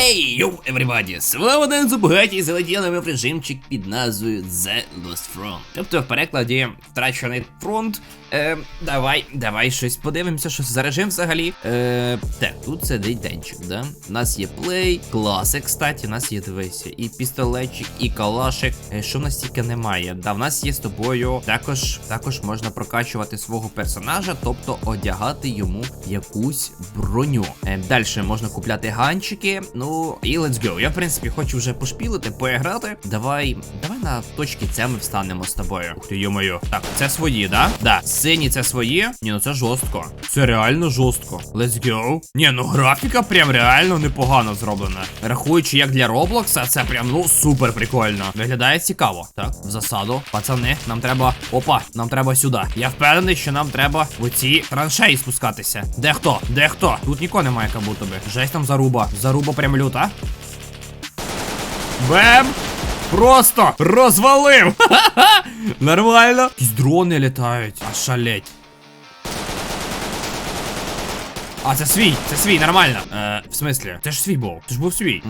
Хей, йоу, everybody! З вами Ден Зубгаті і залетіли ми в режимчик під назвою The Lost Front. Тобто в перекладі втрачений фронт. Е, давай, давай щось подивимося, що це за режим взагалі. Е, так, тут сидить денчик, да? У нас є плей, класи, кстати, у нас є дивися, і пістолетчик, і калашик. Е, що в нас тільки немає? Да, в нас є з тобою також, також можна прокачувати свого персонажа, тобто одягати йому якусь броню. Е, далі можна купляти ганчики. Ну і let's go. Я в принципі хочу вже пошпілити, поіграти. Давай, давай на точки С ми встанемо з тобою. Ух ти, йо-моє. Так, це свої, да? Да. Сині це свої. Ні, ну це жорстко. Це реально жорстко. Let's go. Ні, ну графіка прям реально непогано зроблена. Рахуючи, як для Роблокса, це прям ну супер прикольно. Виглядає цікаво. Так, в засаду. Пацани, нам треба. Опа, нам треба сюди. Я впевнений, що нам треба в оці траншеї спускатися. Де хто? Де хто? Тут нікого немає, як будто би. Жесть там заруба. Заруба прям люта. Бем! Просто розвалив! Нормально. Якісь дрони літають. А шалеть. А, це свій, це свій, нормально. Е, в смислі? Це ж свій був. Це ж був свій.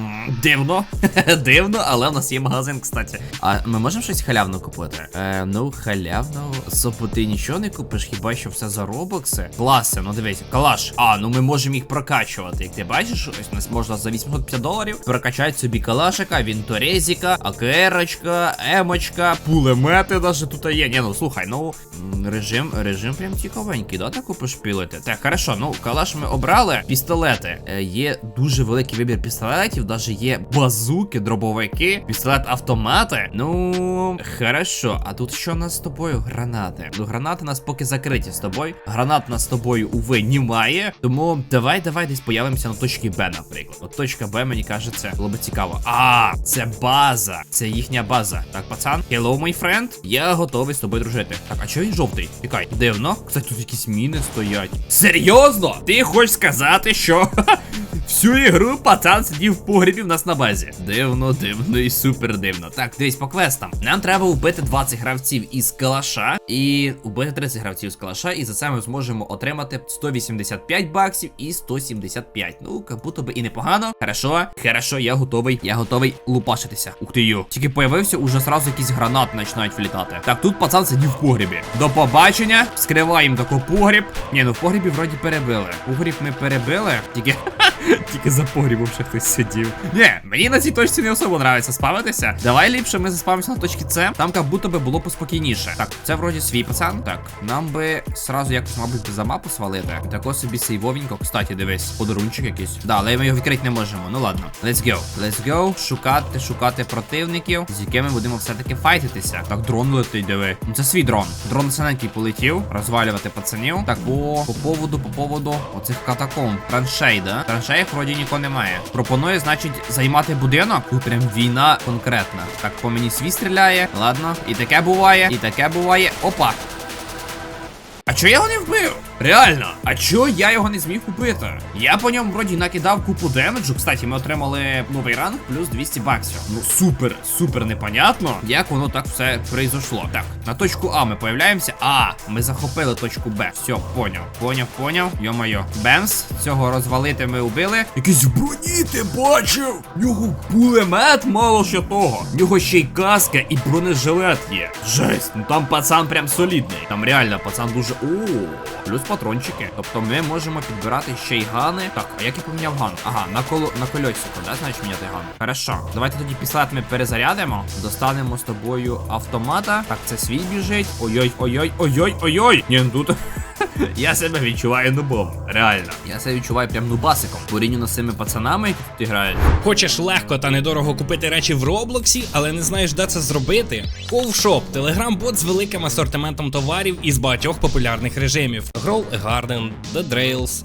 Дивно. Дивно, але в нас є магазин, кстати. А ми можемо щось халявно купити? Е, ну, халявно. Собо ти нічого не купиш, хіба що все за робокси? Класи, ну дивись, калаш. А, ну ми можемо їх прокачувати. Як ти бачиш, ось у нас можна за 850 доларів прокачати собі калашика, вінторезіка, АКРочка, емочка, пулемети даже тут є. Ні, ну слухай, ну режим, режим прям цікавенький, да, таку пошпілити. Так, хорошо, ну калаш ми обрали. Пістолети. Е, є дуже великий вибір пістолетів, даже є базуки, дробовики, пістолет автомати. Ну, хорошо. А тут що у нас з тобою? Гранати. Ну, гранати нас поки закриті з тобою. Гранат нас з тобою, уви, немає. Тому давай, давай десь появимося на точці Б, наприклад. От точка Б, мені кажеться, було би цікаво. А, це база. Це їхня база. Так, пацан, hello, my friend. Я готовий з тобою дружити. Так, а чого він жовтий? Чекай, дивно. Кстати, тут якісь міни стоять. Серйозно? Ти хочеш сказати, що всю ігру пацан сидів в погрібі в нас на базі. Дивно, дивно і супер дивно. Так, дивись по квестам. Нам треба вбити 20 гравців із калаша і вбити 30 гравців з калаша, і за це ми зможемо отримати 185 баксів і 175. Ну, як будто би і непогано. Хорошо, хорошо, я готовий. Я готовий лупашитися. Ух ти йо. Тільки появився, уже сразу якісь гранати починають влітати. Так, тут пацан сидів в погрібі. До побачення. Скриваємо тако погріб. Ні, ну в погрібі вроді перебили. Погріб ми перебили. Тільки. Тільки за погрібом ще хтось сидів. Ні, мені на цій точці не особо нравиться спавитися. Давай ліпше ми заспавимося на точці С. Там як будто би було поспокійніше. Так, це вроді свій пацан. Так, нам би сразу якось, мабуть, за мапу свалити. Тако собі сейвовенько. Кстати, дивись, подарунчик якийсь. Да, але ми його відкрити не можемо. Ну ладно. Let's go. Let's go. Шукати, шукати противників, з якими будемо все-таки файтитися. Так, дрон летить, диви. Ну це свій дрон. Дрон синенький полетів. Розвалювати пацанів. Так, по, по поводу, по поводу оцих катакомб. Траншей, да? Траншеїв вроді нікого немає. Пропонує, значить, займати будинок. Тут прям війна конкретна. Так, по мені свій стріляє. Ладно, і таке буває, і таке буває. Опа. А чого я його не вбив? Реально, а чого я його не зміг убити? Я по ньому вроді накидав купу демеджу. Кстати, ми отримали новий ранг плюс 200 баксів. Ну супер, супер непонятно, як воно так все произошло. Так, на точку А ми появляємося. А, ми захопили точку Б. Все, поняв, поняв, поняв. Йо-моє. Бемс, цього розвалити ми убили. Якийсь броні ти бачив? В нього кулемет мало що того. Нього ще й каска і бронежилет є. Жесть, ну там пацан прям солідний. Там реально пацан дуже. О, плюс патрончики. Тобто ми можемо підбирати ще й гани. Так, а як я поміняв ган? Ага, на коло на кольосику, да, значить міняти ган. Хорошо. Давайте тоді пістолет ми перезарядимо. Достанемо з тобою автомата. Так, це свій біжить. Ой-ой, ой-ой, ой-ой, ой-ой. Ні, ну тут. Я себе відчуваю нубом. Реально. Я себе відчуваю прям нубасиком. Порівняно з цими пацанами, які тут грають. Хочеш легко та недорого купити речі в Роблоксі, але не знаєш, де це зробити? Ковшоп телеграм-бот з великим асортиментом товарів із багатьох популярних режимів: Grow a Garden, The Drails,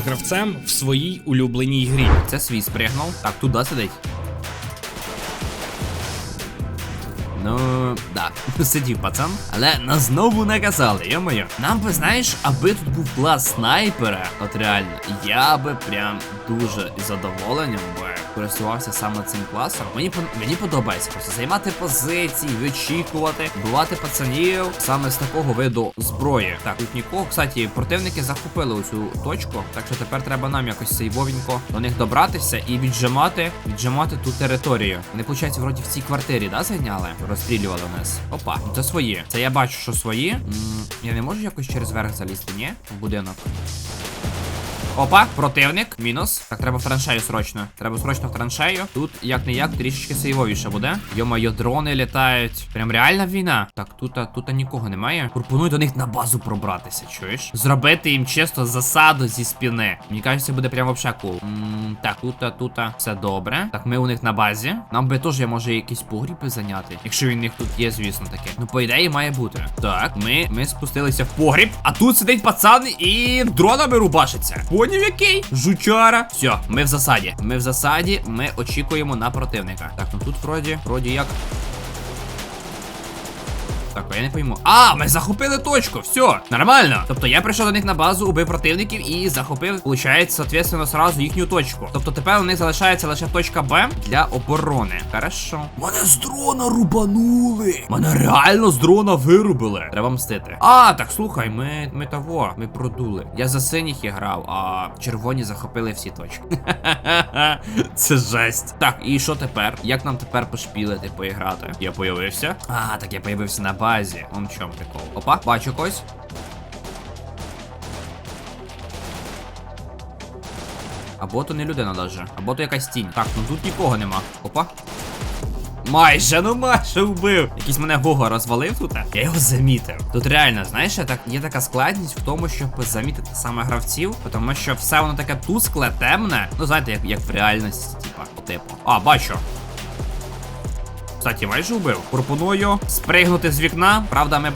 будь-яким гравцем в своїй улюбленій грі. Це свій спригнув. Так, туди сидить. Ну, да, сидів пацан, але нас знову наказали, йо-моє. Нам би, знаєш, аби тут був клас снайпера, от реально, я би прям дуже задоволенням би користувався саме цим класом. Мені мені подобається просто займати позиції, вичікувати, бувати пацанів саме з такого виду зброї. Так, тут нікого. Кстати, противники захопили оцю точку, так що тепер треба нам якось цей сейвовенько до них добратися і віджимати, віджимати ту територію. Вони, виходить, вроді в цій квартирі, да, зайняли? Розстрілювали нас. Опа, це свої. Це я бачу, що свої. М, я не можу якось через верх залізти, ні? В будинок. Опа, противник, мінус. Так, треба в траншею срочно. Треба срочно в траншею. Тут як не як трішечки сейвовіше буде. Йо-моє, дрони літають. Прям реальна війна. Так, тут, тут нікого немає. Пропоную до них на базу пробратися, чуєш? Зробити їм чисто засаду зі спини. Мені кажеться, буде прям вообще кул. Так, тут, тут все добре. Так, ми у них на базі. Нам би теж може якісь погріби зайняти. Якщо він них тут є, звісно таке. Ну, по ідеї, має бути. Так, ми, ми спустилися в погріб, а тут сидить пацан і дронами рубашиться. Поняв який? Жучара. Все, ми в засаді. Ми в засаді, ми очікуємо на противника. Так, ну тут вроді, вроді як. Так, а я не пойму. А, ми захопили точку, все, нормально. Тобто я прийшов до них на базу, убив противників і захопив, виходить, соответственно, сразу їхню точку. Тобто тепер у них залишається лише точка Б для оборони. Хорошо. Мене з дрона рубанули. Мене реально з дрона вирубили. Треба мстити. А, так слухай, ми, ми того, ми продули. Я за синіх і грав, а червоні захопили всі точки. Це жесть. Так, і що тепер? Як нам тепер пошпілити, поіграти? Я появився. А, так я появився на базі. Он в чому прикол. Опа, бачу когось. Або то не людина даже, або то якась тінь. Так, ну тут нікого нема. Опа. Майже, ну майже вбив. Якийсь мене Гого розвалив тут. Я його замітив. Тут реально, знаєш, так, є така складність в тому, щоб замітити саме гравців, тому що все воно таке тускле, темне. Ну, знаєте, як, як в реальності, типа, типу. А, бачу. Кстати, майже убив. Пропоную спригнути з вікна. Правда, ми,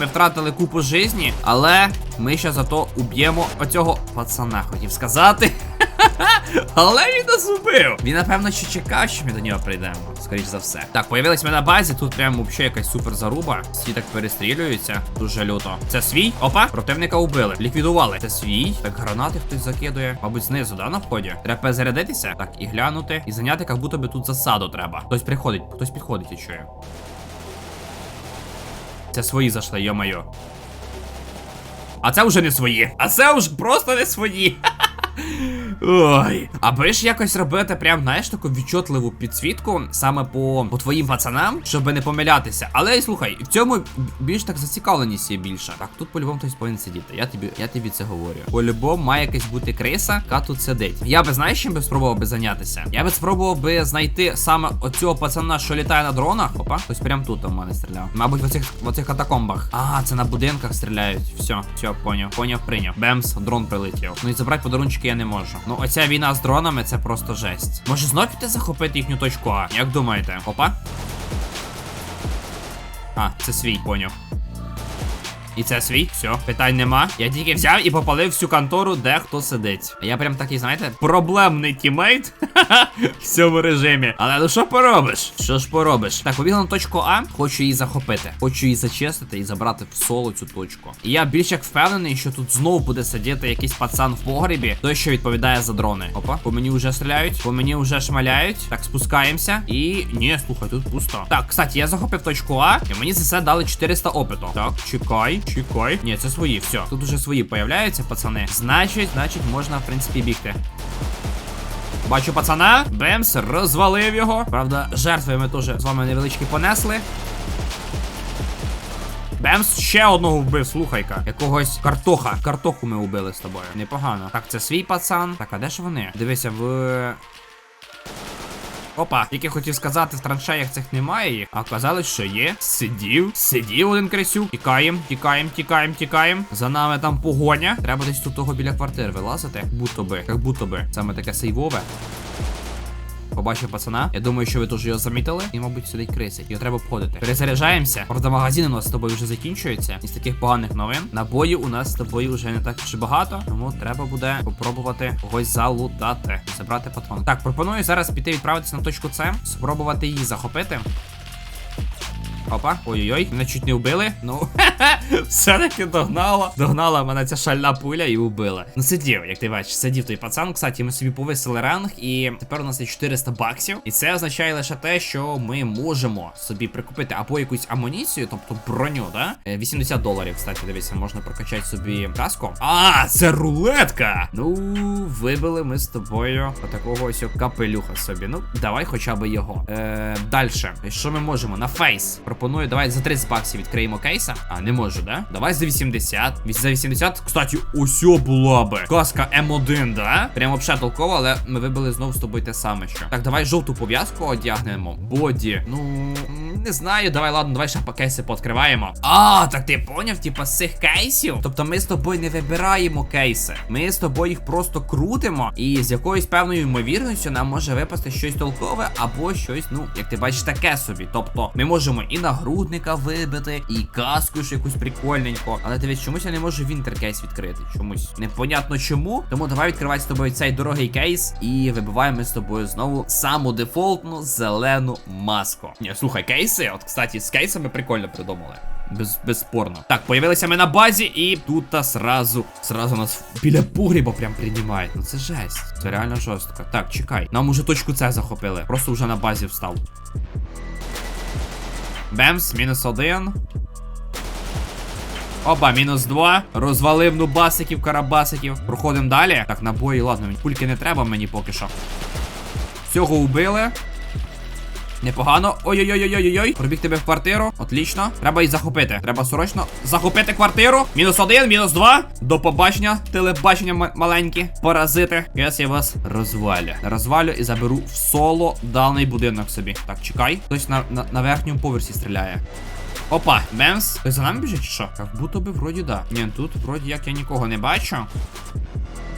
ми втратили купу житті, але ми ще зато уб'ємо оцього пацана, хотів сказати. Але він нас убив. Він, напевно, ще чекав, що ми до нього прийдемо. Скоріш за все. Так, появились ми на базі. Тут прямо взагалі якась супер заруба. Всі так перестрілюються. Дуже люто. Це свій? Опа, противника убили. Ліквідували. Це свій. Так, гранати хтось закидує. Мабуть, знизу, да, на вході. Треба перезарядитися. Так, і глянути. І зайняти, як будто би тут засаду треба. Хтось приходить, хтось підходить і чує. Це свої зайшли, йо-моє. А це вже не свої. А це вже просто не свої. Ой, аби ж якось робити прям, знаєш, таку відчотливу підсвітку саме по, по твоїм пацанам, щоб не помилятися. Але слухай, в цьому більш так зацікавленість є більше. Так, тут по-любому хтось повинен сидіти. Я тобі, я тобі це говорю. По-любому має якась бути криса, яка тут сидить. Я би знаєш, чим би спробував би зайнятися? Я би спробував би знайти саме оцього пацана, що літає на дронах. Опа, хтось прям тут у мене стріляв. Мабуть, в оцих, в оцих катакомбах. А, це на будинках стріляють. Все, все, поняв, поняв, прийняв. Бемс, дрон прилетів. Ну і забрати подарунчики я не можу. Ну, оця війна з дронами це просто жесть. Може знов піти захопити їхню точку А? Як думаєте? Опа? А, це свій, поняв. І це свій, все, питань нема. Я тільки взяв і попалив всю контору, де хто сидить. Я прям такий, знаєте, проблемний тімейт в цьому режимі. Але ну що поробиш? Що ж поробиш? Так, побігла на точку А, хочу її захопити. Хочу її зачистити і забрати в соло цю точку. І я більш як впевнений, що тут знову буде сидіти якийсь пацан в погребі, той, що відповідає за дрони. Опа, по мені вже стріляють, по мені вже шмаляють. Так, спускаємося. І. Ні, слухай, тут пусто. Так, кстати, я захопив точку А, і мені за це дали 400 опиту. Так, чекай, чекай. Ні, це свої, все. Тут уже свої появляються, пацани. Значить, значить, можна, в принципі, бігти. Бачу пацана, Бемс, розвалив його. Правда, жертви ми теж з вами невеличкі понесли. Бемс ще одного вбив, слухай-ка. Якогось картоха. Картоху ми убили з тобою. Непогано. Так, це свій пацан. Так, а де ж вони? Дивися, в. Опа, тільки хотів сказати, в траншеях цих немає їх. А казалось, що є. Сидів, сидів один крисюк. Тікаєм, тікаєм, тікаєм, тікаєм. За нами там погоня. Треба десь тут того біля квартир вилазити. Будто би, як будто би. Саме таке сейвове. Побачив пацана. Я думаю, що ви теж його замітили. І, мабуть, сидить крисить. Його треба обходити. Перезаряджаємося. Правда, магазин у нас з тобою вже закінчується. Із таких поганих новин. Набоїв у нас з тобою вже не так вже багато. Тому треба буде попробувати когось залутати. Забрати патрон. Так, пропоную зараз піти відправитися на точку С, спробувати її захопити. Опа, ой-ой-ой, мене чуть не вбили. Ну, все-таки догнала. Догнала мене ця шальна пуля і вбила. Ну сидів, як ти бачиш, сидів той пацан. Кстати, ми собі повисили ранг, і тепер у нас є 400 баксів. І це означає лише те, що ми можемо собі прикупити або якусь амуніцію, тобто броню, да? Е, 80 доларів, кстати, дивіться, можна прокачати собі каску. А, це рулетка! Ну, вибили ми з тобою такого ось капелюха собі. Ну, давай хоча б його. Е, Далі. Що ми можемо? На фейс. Пропоную, давай за 30 баксів відкриємо кейса. А, не можу, да? Давай за 80. За 80. Кстати, усьо була би. Каска М1, да? Прямо взагалі толково, але ми вибили знову з тобою те саме що. Так, давай жовту пов'язку одягнемо. Боді. Ну, не знаю, давай, ладно, давай ще по кейси пооткриваємо. А, так ти поняв, типа з цих кейсів? Тобто ми з тобою не вибираємо кейси. Ми з тобою їх просто крутимо, і з якоюсь певною ймовірністю нам може випасти щось толкове або щось, ну, як ти бачиш, таке собі. Тобто ми можемо і нагрудника вибити, і каску ж якусь прикольненько. Але дивись, чомусь я не можу вінтеркейс відкрити. Чомусь непонятно чому. Тому давай відкривати з тобою цей дорогий кейс і вибиваємо з тобою знову саму дефолтну зелену маску. Ні, слухай, кейси, от, кстати, з кейсами прикольно придумали. Без, безспорно. Так, появилися ми на базі, і тут та сразу, сразу нас біля погріба прям приймають. Ну це жесть. Це реально жорстко. Так, чекай. Нам уже точку С захопили. Просто вже на базі встав. Бемс, мінус один. Оба, мінус два. Розвалив нубасиків, карабасиків. Проходимо далі. Так, набої, ладно, пульки не треба мені поки що. Цього убили. Непогано. Ой-ой-ой-ой-ой-ой. Пробіг тебе в квартиру. Отлично. Треба її захопити. Треба срочно захопити квартиру. Мінус один, мінус два. До побачення. Телебачення маленькі. Паразити. Зараз я вас розвалю. Розвалю і заберу в соло даний будинок собі. Так, чекай. Хтось на, на, на верхньому поверсі стріляє. Опа, Бемс. Ти за нами біжить що? Як будто би вроді да. Ні, тут вроді як я нікого не бачу.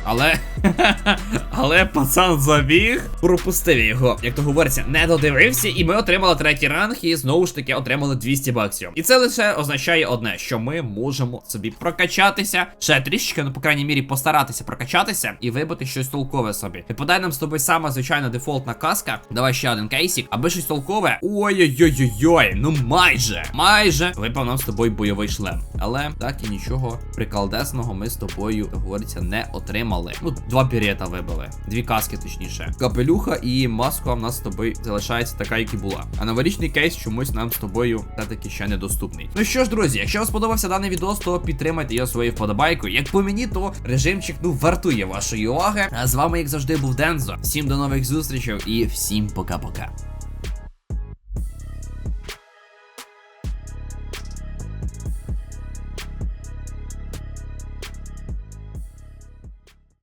Але. Але пацан забіг, пропустив його, як то говориться, не додивився, і ми отримали третій ранг, і знову ж таки отримали 200 баксів. І це лише означає одне, що ми можемо собі прокачатися, ще трішечки, ну по крайній мірі, постаратися прокачатися і вибити щось толкове собі. Випадає нам з тобою сама звичайна дефолтна каска. Давай ще один кейсик, аби щось толкове. Ой-ой-ой-ой-ой, ну майже, майже випав нам з тобою бойовий шлем. Але так і нічого приколдесного ми з тобою, говориться, не отримали. Ну, два бірета вибили. Дві каски, точніше. Капелюха і маска в нас з тобою залишається така, як і була. А новорічний кейс чомусь нам з тобою все-таки ще недоступний. Ну що ж, друзі, якщо вам сподобався даний відос, то підтримайте його своєю вподобайкою. Як по мені, то режимчик ну вартує вашої уваги. А з вами, як завжди, був Дензо. Всім до нових зустрічей і всім пока-пока.